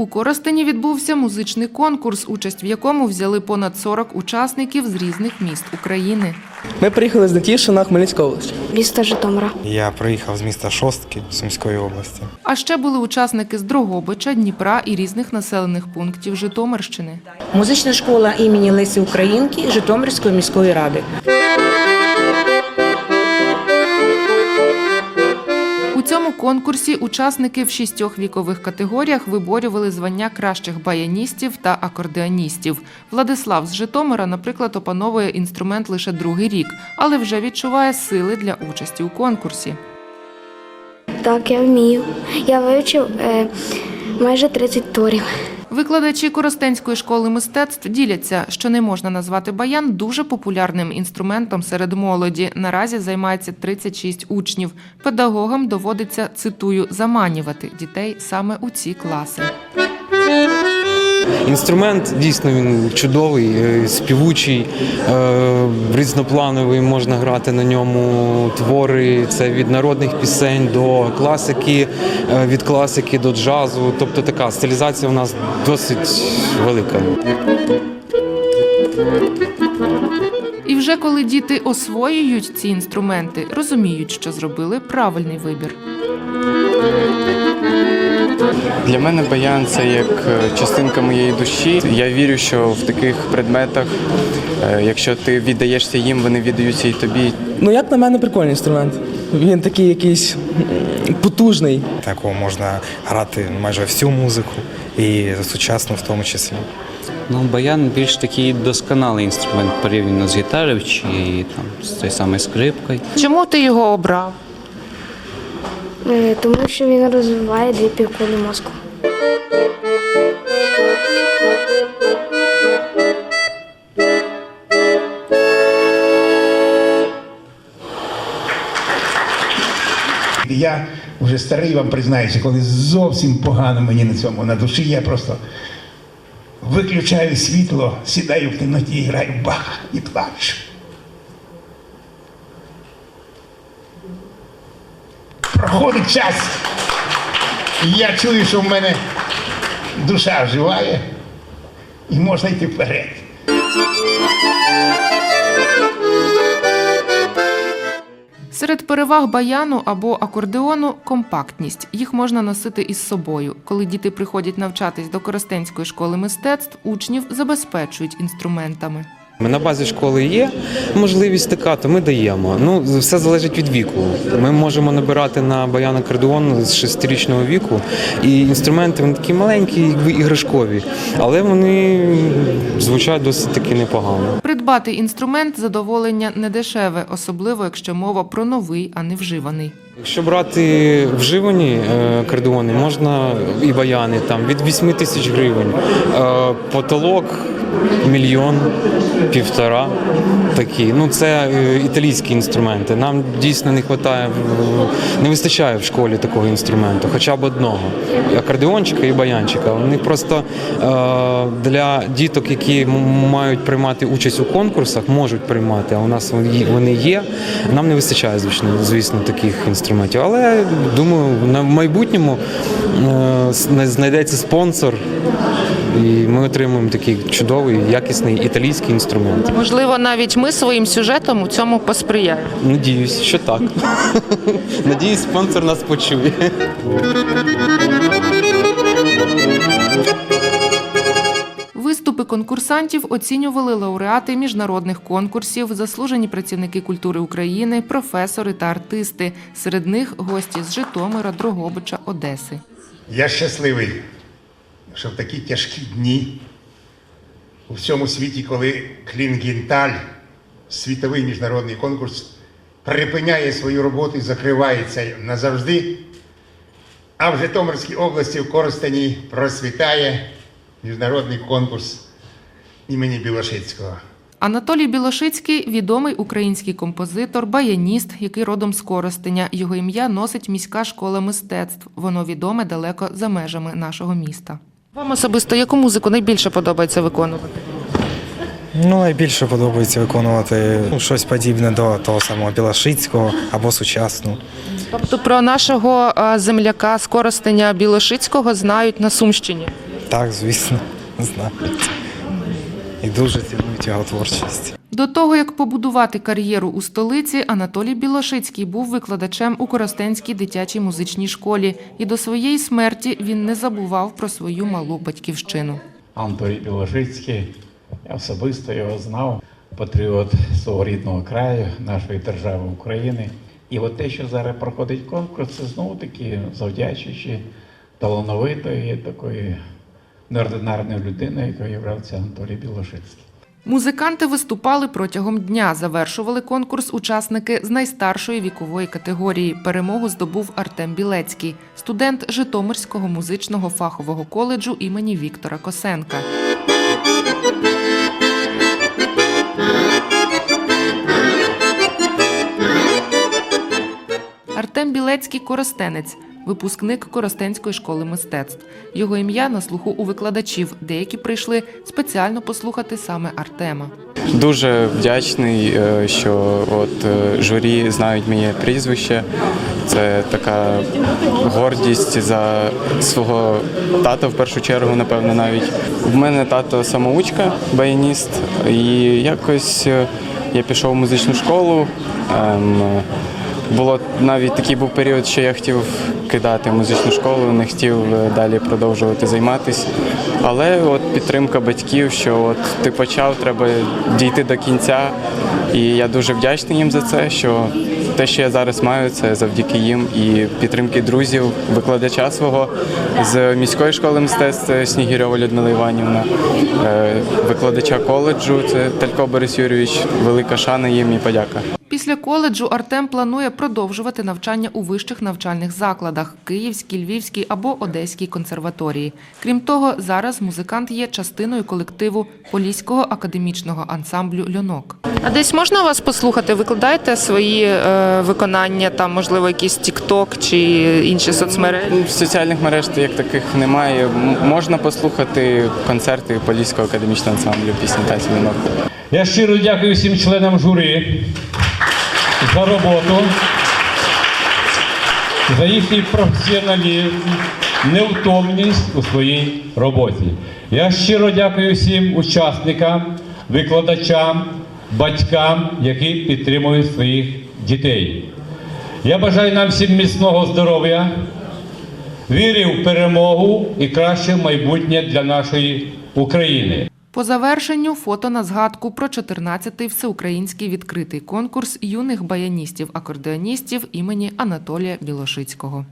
У Коростені відбувся музичний конкурс, участь в якому взяли понад 40 учасників з різних міст України. Ми приїхали з Нетішина, Хмельницька область. Місто Житомира. Я приїхав з міста Шостки Сумської області. А ще були учасники з Дрогобича, Дніпра і різних населених пунктів Житомирщини. Музична школа імені Лесі Українки Житомирської міської ради. Конкурсі учасники в шістьох вікових категоріях виборювали звання кращих баяністів та акордеоністів. Владислав з Житомира, наприклад, опановує інструмент лише другий рік, але вже відчуває сили для участі у конкурсі. Так, я вмію. Я вивчив е, майже 30 творів. Викладачі Коростенської школи мистецтв діляться, що не можна назвати баян дуже популярним інструментом серед молоді. Наразі займається 36 учнів. Педагогам доводиться цитую заманювати дітей саме у ці класи. Інструмент дійсно він чудовий, е, співучий, е, різноплановий. Можна грати на ньому твори. Це від народних пісень до класики, е, від класики до джазу. Тобто така стилізація у нас досить велика. І вже коли діти освоюють ці інструменти, розуміють, що зробили правильний вибір. Для мене баян це як е, частинка моєї душі. Я вірю, що в таких предметах, е, якщо ти віддаєшся їм, вони віддаються і тобі. Ну, як на мене, прикольний інструмент. Він такий якийсь потужний. Такого можна грати майже всю музику і сучасну в тому числі. Ну, баян більш такий досконалий інструмент порівняно з гітарою чи там з тою самою скрипкою. Чому ти його обрав? Е, тому що він розвиває дві півкулі мозку. Я вже старий вам признаюся, коли зовсім погано мені на цьому на душі, я просто виключаю світло, сідаю в темноті граю баха і плачу. Проходить час, і я чую, що в мене душа вживає, і можна йти вперед. Серед переваг баяну або акордеону компактність. Їх можна носити із собою. Коли діти приходять навчатись до Коростенської школи мистецтв, учнів забезпечують інструментами. Ми на базі школи є можливість така, то ми даємо. Ну, все залежить від віку. Ми можемо набирати на баян акордеон з шестирічного віку, і інструменти вони такі маленькі, іграшкові, але вони звучать досить таки непогано. Придбати інструмент задоволення не дешеве, особливо якщо мова про новий, а не вживаний. Якщо брати вживані е, кардіони, можна і баяни там від 8 тисяч гривень. Е, Потолок мільйон, півтора. Такі. Ну це е, італійські інструменти. Нам дійсно не вистачає, не вистачає в школі такого інструменту, хоча б одного. Акордеончика і баянчика. Вони просто для діток, які мають приймати участь у конкурсах, можуть приймати, а у нас вони- є. Нам не вистачає, звісно, таких інструментів. Але думаю, на майбутньому е, знайдеться спонсор, і ми отримуємо такий чудовий, якісний італійський інструмент. Можливо, навіть ми своїм сюжетом у цьому посприяємо. Надіюсь, що так. Надіюсь, спонсор нас почує. Конкурсантів оцінювали лауреати міжнародних конкурсів, заслужені працівники культури України, професори та артисти. Серед них гості з Житомира, Дрогобича, Одеси. Я щасливий, що в такі тяжкі дні у всьому світі, коли Клінгенталь, світовий міжнародний конкурс, припиняє свою роботу і закривається назавжди, а в Житомирській області в Коростені процвітає міжнародний конкурс імені Білошицького. Анатолій Білошицький відомий український композитор, баяніст, який родом з Коростеня. Його ім'я носить міська школа мистецтв. Воно відоме далеко за межами нашого міста. Вам особисто яку музику найбільше подобається виконувати? Ну, найбільше подобається виконувати ну, щось подібне до того самого Білошицького або сучасну. Тобто про нашого земляка з Коростеня Білошицького знають на Сумщині. Так, звісно, знають. І дуже цінують його творчість. До того, як побудувати кар'єру у столиці, Анатолій Білошицький був викладачем у Коростенській дитячій музичній школі, і до своєї смерті він не забував про свою малу батьківщину. Анатолій Білошицький, я особисто його знав, патріот свого рідного краю, нашої держави України. І от те, що зараз проходить конкурс, це знову таки завдячуючи талановитої, такої неординарної людини, якою являвся Анатолій Білошицький. Музиканти виступали протягом дня. Завершували конкурс учасники з найстаршої вікової категорії. Перемогу здобув Артем Білецький, студент Житомирського музичного фахового коледжу імені Віктора Косенка. Артем Білецький коростенець, випускник Коростенської школи мистецтв. Його ім'я на слуху у викладачів. Деякі прийшли спеціально послухати саме Артема. Дуже вдячний, е, що от е, журі знають моє прізвище. Це така гордість за свого тата в першу чергу, напевно, навіть. В мене тато самоучка, баяніст, і якось е, я пішов в музичну школу. Було навіть такий був період, що я хотів кидати музичну школу, не хотів е, далі продовжувати займатися. Але от підтримка батьків, що от ти почав, треба дійти до кінця. І я дуже вдячний їм за це, що те, що я зараз маю, це завдяки їм і підтримки друзів, викладача свого з міської школи мистецтв Снігірьова Людмила Іванівна, е, викладача коледжу, це Талько Борис Юрійович. Велика шана їм і подяка. Після коледжу Артем планує продовжувати навчання у вищих навчальних закладах Київській, Львівській або Одеській консерваторії. Крім того, зараз музикант є частиною колективу Поліського академічного ансамблю Льонок. А десь можна вас послухати? Викладаєте свої е, виконання, там можливо якийсь тікток чи інші соцмережі? Ну, В соціальних мереж як таких немає. Можна послухати концерти Поліського академічного ансамблю пісні танців вінок. Я щиро дякую всім членам журі за роботу, за їхній професіоналізм, невтомність у своїй роботі. Я щиро дякую всім учасникам, викладачам, батькам, які підтримують своїх дітей. Я бажаю нам всім міцного здоров'я, вірю в перемогу і краще майбутнє для нашої України. По завершенню фото на згадку про 14-й всеукраїнський відкритий конкурс юних баяністів-акордеоністів імені Анатолія Білошицького.